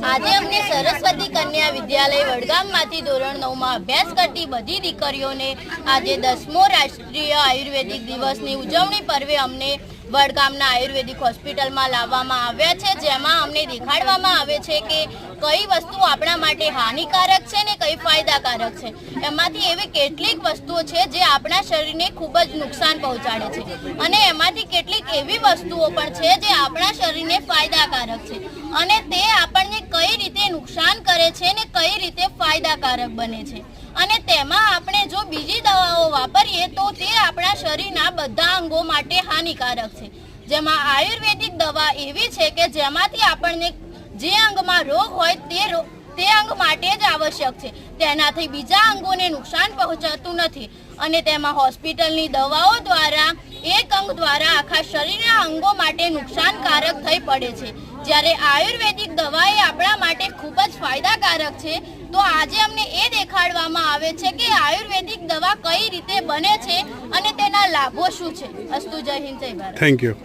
આજે અમને સરસ્વતી કન્યા વિદ્યાલય વડગામમાંથી ધોરણ નવમાં અભ્યાસ કરતી બધી દીકરીઓને આજે દસમો રાષ્ટ્રીય આયુર્વેદિક દિવસની ઉજવણી પર્વે અમને વડગામના આયુર્વેદિક હોસ્પિટલમાં લાવવામાં આવ્યા છે. જેમાં અમને દેખાડવામાં આવે છે કે કઈ વસ્તુ આપણા માટે હાનિકારક છે ને કઈ ફાયદાકારક છે. એમાંથી એવી કેટલીક વસ્તુઓ છે જે આપણા શરીરને ખૂબ જ નુકસાન પહોંચાડે છે. અને એમાંથી કેટલીક એવી વસ્તુઓ પણ છે જે આપણા શરીરને ફાયદાકારક છે. અને તે આપણને કઈ રીતે નુકસાન કરે છે ને કઈ રીતે ફાયદાકારક બને છે. અને તેમાં આપણે જો બીજી દવાઓ વાપરીએ તો તે આપણા શરીરના બધા અંગો માટે હાનિકારક છે. જેમાં આયુર્વેદિક દવા એવી છે કે જેમાંથી આપણને જે અંગમાં રોગ હોય તે રોગ તે અંગ માટે જ આવશ્યક છે. તેનાથી બીજા અંગોને નુકસાન પહોંચાતું નથી. અને તેમાં હોસ્પિટલની દવાઓ દ્વારા એક અંગ દ્વારા આખા શરીરના અંગો માટે નુકસાનકારક થઈ પડે છે. જ્યારે આયુર્વેદિક દવા એ આપણા માટે ખૂબ જ ફાયદાકારક છે, તો આજે અમને એ દેખાડવામાં આવે છે કે આયુર્વેદિક દવા કઈ રીતે બને છે અને તેના લાભો શું છે. અસ્તુ જય હિન્દ, જય ભારત. Thank you